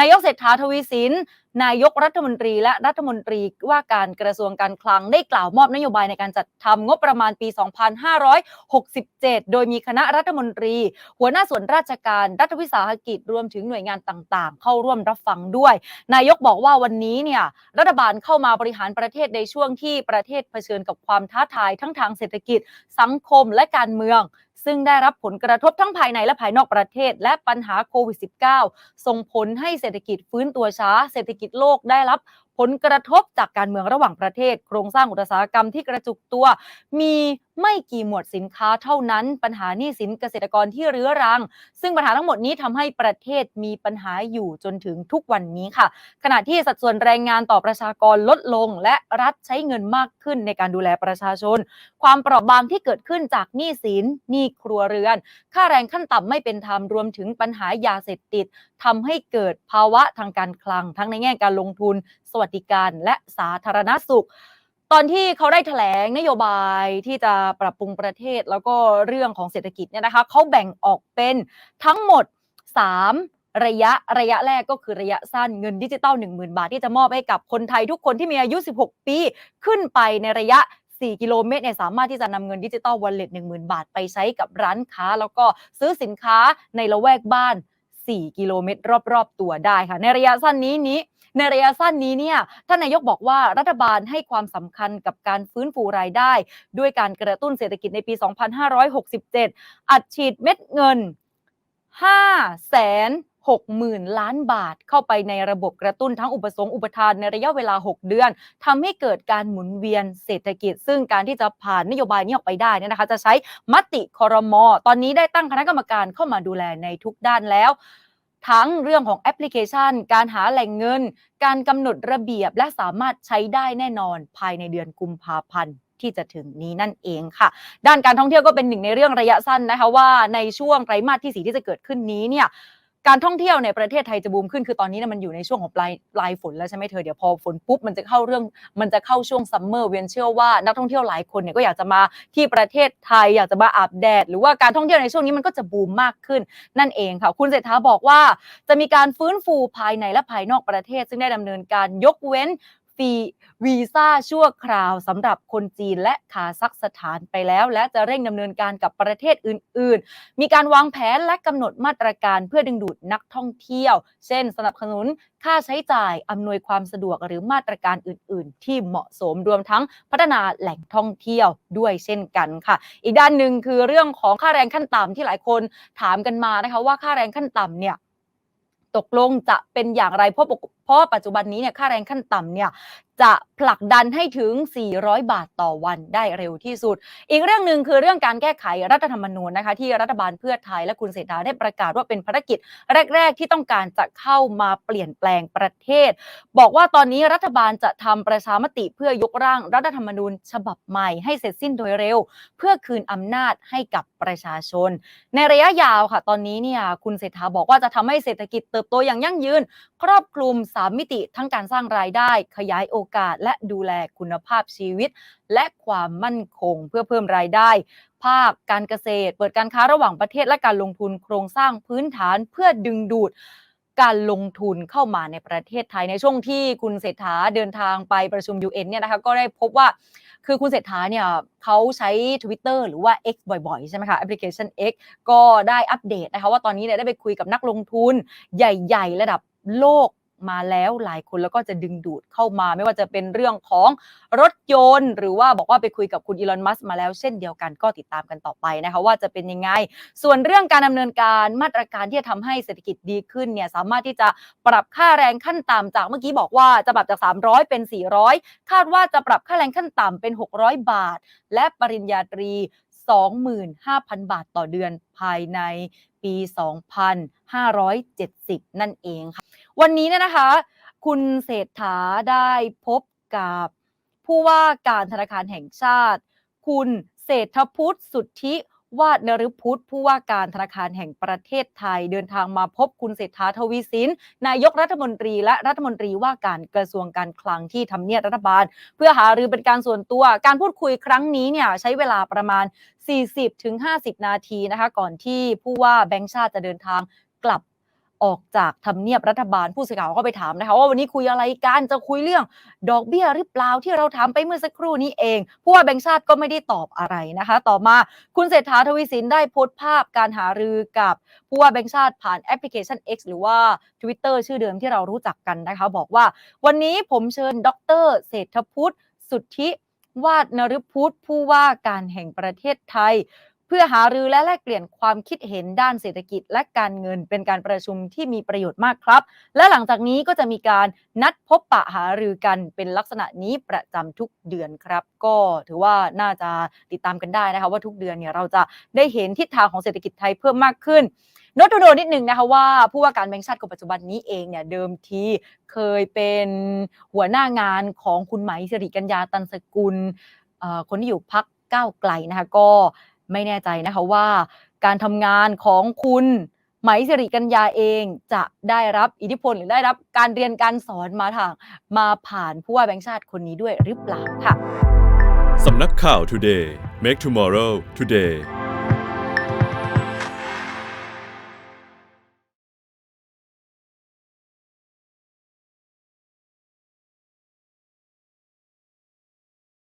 นายกเศรษฐาทวีสิน นายกรัฐมนตรีและรัฐมนตรีว่าการกระทรวงการคลังได้กล่าวมอบนโยบายในการจัดทำงบประมาณปี 2567 โดยมีคณะรัฐมนตรี หัวหน้าส่วนราชการรัฐวิสาหกิจรวมถึงหน่วยงานต่างๆ เข้าร่วมรับฟังด้วย นายกบอกว่าวันนี้เนี่ยรัฐบาลเข้ามาบริหารประเทศในช่วงที่ประเทศเผชิญกับความท้าทายทั้งทางเศรษฐกิจ สังคมและการเมือง ซึ่งได้รับผลกระทบทั้งภายในและภายนอกประเทศ และปัญหาโควิด -19 ส่งผลให้เศรษฐกิจฟื้นตัวช้า เศรษฐกิจโลกได้รับ ผลกระทบจากการเมืองระหว่างประเทศ โครงสร้างอุตสาหกรรมที่กระจุกตัว มีไม่กี่หมวดสินค้าเท่านั้น ปัญหาหนี้สินเกษตรกรที่เรื้อรัง ซึ่งปัญหาทั้งหมดนี้ทำให้ประเทศมีปัญหาอยู่จนถึงทุกวันนี้ค่ะ ขณะที่สัดส่วนแรงงานต่อประชากรลดลง และรัฐใช้เงินมากขึ้นในการดูแลประชาชน ความเปราะบางที่เกิดขึ้นจากหนี้สินหนี้ครัวเรือน ค่าแรงขั้นต่ำไม่เป็นธรรมรวมถึงปัญหายาเสพติด ทำให้เกิดภาวะทางการคลัง ทั้งในแง่การลงทุน สวัสดิการและสาธารณสุข ตอนที่เขาได้แถลงนโยบายที่จะปรับปรุงประเทศแล้วก็เรื่องของเศรษฐกิจเนี่ยนะคะเขาแบ่งออกเป็นทั้งหมด 3ระยะระยะแรกก็คือระยะสั้นเงินดิจิตอล10,000 บาท ที่จะมอบให้กับคนไทยทุกคนที่มีอายุ 16 ปีขึ้นไปในระยะ 4 กิโลเมตรเนี่ยสามารถที่จะนำเงินดิจิตอลวอลเล็ต10,000 บาท ไปใช้กับร้านค้า แล้วก็ซื้อสินค้าในละแวกบ้าน 4 กิโลเมตรรอบๆ ตัวได้ค่ะ ในระยะสั้นนี้นี้ในระยะสั้นนี้เนี่ยท่านนายกบอกว่ารัฐบาลให้ความสำคัญกับการฟื้นฟูรายได้ ด้วยการกระตุ้นเศรษฐกิจในปี 2567 อัดฉีดเม็ดเงิน5แสน 60,000 ล้านบาท เข้าไปในระบบกระตุ้นทั้งอุปสงค์อุปทานในระยะเวลา 6 เดือนทำให้เกิดการหมุนเวียนเศรษฐกิจ ซึ่งการที่จะผ่านนโยบายนี้ออกไปได้นี่นะคะ จะใช้มติคอรมอตอนนี้ได้ตั้งคณะกรรมการเข้ามาดูแลในทุกด้านแล้วทั้งเรื่องของแอปพลิเคชัน การหาแหล่งเงิน การกำหนดระเบียบและสามารถใช้ได้แน่นอนภายในเดือนกุมภาพันธ์ที่จะถึงนี้นั่นเองค่ะ ด้านการท่องเที่ยวก็เป็นหนึ่งในเรื่องระยะสั้นนะคะว่าในช่วงไตรมาสที่สีที่จะเกิดขึ้นนี้เนี่ย การท่องเที่ยวในประเทศไทยจะบูมขึ้นคือตอนนี้เนี่ยมันอยู่ในช่วงของปลายปลายฝนแล้วใช่ไหมเธอเดี๋ยวพอฝนปุ๊บมันจะเข้าเรื่องมันจะเข้าช่วงซัมเมอร์เวียนเชื่อว่านักท่องเที่ยวหลายคนเนี่ยก็อยากจะมาที่ประเทศไทยอยากจะมาอาบแดด หรือว่าการท่องเที่ยวในช่วงนี้มันก็จะบูมมากขึ้น นั่นเองค่ะ คุณเศรษฐาบอกว่าจะมีการฟื้นฟูภายในและภายนอกประเทศ ซึ่งได้ดำเนินการยกเว้น ฟรีวีซ่าชั่วคราวสำหรับคนจีนและคาซัคสถานไปแล้ว และจะเร่งดำเนินการกับประเทศอื่น ๆ มีการวางแผนและกำหนดมาตรการเพื่อดึงดูดนักท่องเที่ยว เช่น สนับสนุนค่าใช้จ่ายอำนวยความสะดวกหรือมาตรการอื่น ๆ ที่เหมาะสมรวมทั้งพัฒนาแหล่งท่องเที่ยวด้วยเช่นกันค่ะ อีกด้านหนึ่งคือเรื่องของค่าแรงขั้นต่ำที่หลายคนถามกันมานะคะว่าค่าแรงขั้นต่ำเนี่ย ตกลงจะเป็นอย่างไรเพราะเพราะปัจจุบันนี้เนี่ยค่าแรงขั้นต่ำเนี่ย จะผลักดันให้ถึง 400 บาทต่อวันได้เร็วที่สุด อีกเรื่องหนึ่งคือเรื่องการแก้ไขรัฐธรรมนูญนะคะ ที่รัฐบาลเพื่อไทยและคุณเศรษฐาได้ประกาศว่าเป็นภารกิจแรก ๆ ที่ต้องการจะเข้ามาเปลี่ยนแปลงประเทศ บอกว่าตอนนี้รัฐบาลจะทำประชามติเพื่อยกร่างรัฐธรรมนูญ ฉบับใหม่ให้เสร็จสิ้นโดยเร็ว เพื่อคืนอำนาจให้กับประชาชน ในระยะยาวค่ะ ตอนนี้เนี่ยคุณเศรษฐาบอกว่าจะทำให้เศรษฐกิจเติบโตอย่างยั่งยืน ครอบคลุม 3 มิติทั้งการสร้างรายได้ ขยายโอกาส และดูแลคุณภาพชีวิต และความมั่นคงเพื่อเพิ่มรายได้ ภาคการเกษตร เปิดการค้าระหว่างประเทศและการลงทุนโครงสร้างพื้นฐานเพื่อดึงดูดการลงทุนเข้ามาในประเทศไทยในช่วงที่คุณเศรษฐาเดินทางไปประชุม UN เนี่ยนะคะก็ได้พบว่าคือคุณเศรษฐาเนี่ยเขาใช้ Twitter หรือว่า X บ่อยๆ ใช่ไหมคะ แอปพลิเคชัน X ก็ได้อัปเดตนะคะว่าตอนนี้เนี่ยได้ไปคุยกับนักลงทุนใหญ่ ๆ ระดับ โลกมาแล้วหลายคนแล้วก็จะดึงดูดเข้ามา ไม่ว่าจะเป็นเรื่องของรถยนต์ หรือว่าบอกว่าไปคุยกับคุณอีลอนมัสมาแล้วเช่นเดียวกันก็ติดตามกันต่อไปนะคะว่าจะเป็นยังไง ส่วนเรื่องการดำเนินการมาตรการที่จะทำให้เศรษฐกิจดีขึ้นเนี่ยสามารถที่จะปรับค่าแรงขั้นต่ำจากเมื่อกี้บอกว่าจะปรับจาก 300 เป็น 400 คาดว่าจะปรับค่าแรงขั้นต่ำเป็น 600 บาท และปริญญาตรี 25,000 บาทต่อเดือนภายในปี 2570 นั่นเองค่ะ วันนี้เนี่ยนะคะ คุณเศรษฐาได้พบกับผู้ว่าการธนาคารแห่งชาติ คุณเศรษฐพุทธสุทธิ วาดนฤพุทธผู้ว่าการธนาคารแห่งประเทศไทย เดินทางมาพบคุณเศรษฐาทวีสิน นายกรัฐมนตรีและรัฐมนตรีว่าการกระทรวงการคลังที่ทำเนียบรัฐบาล เพื่อหารือเป็นการส่วนตัว การพูดคุยครั้งนี้เนี่ยใช้เวลาประมาณ 40-50 นาทีนะคะ ก่อนที่ผู้ว่าแบงค์ชาติจะเดินทางกลับ ออกจากทำเนียบรัฐบาลผู้สื่อข่าวก็ไปถามนะคะว่าวันนี้คุยอะไรกันจะคุยเรื่องดอกเบี้ยหรือเปล่าที่เราถามไปเมื่อสักครู่นี้เองผู้ว่าแบงค์ชาติก็ไม่ได้ตอบอะไรนะคะ ต่อมาคุณเศรษฐาทวีสินได้โพสต์ภาพการหารือกับผู้ว่าแบงค์ชาติผ่านแอปพลิเคชัน X หรือว่า Twitter ชื่อเดิมที่เรารู้จักกันนะคะ บอกว่า วันนี้ผมเชิญดรเศรษฐพุทธสุทธิวาดนฤพุทธผู้ว่าการแห่งประเทศไทย พื่อหารือและแลกเปลี่ยนความคิดเห็นด้านเศรษฐกิจและการเงินเป็นการประชุมที่มีประโยชน์มากครับ และหลังจากนี้ก็จะมีการนัดพบปะหารือกันเป็นลักษณะนี้ประจำทุกเดือนครับ ก็ถือว่าน่าจะติดตามกันได้นะคะว่าทุกเดือนเนี่ยเราจะได้เห็นทิศทางของเศรษฐกิจไทยเพิ่มมากขึ้นโน้ตโดนนิดนึงนะคะว่าผู้ว่าการแบงก์ชาติคนปัจจุบันนี้เองเนี่ยเดิมทีเคยเป็นหัวหน้างานของคุณไหมสิริกัญญาตันสกุลคนที่อยู่พักก้าวไกลนะคะก็ ไม่แน่ใจนะคะว่า การทำงานของคุณไหมสิริกัญญาเองจะได้รับอิทธิพลหรือได้รับการเรียนการสอนมาทางมาผ่านผู้ว่าแบงก์ชาติคนนี้ด้วยหรือเปล่าค่ะ สำนักข่าว Today Make Tomorrow Today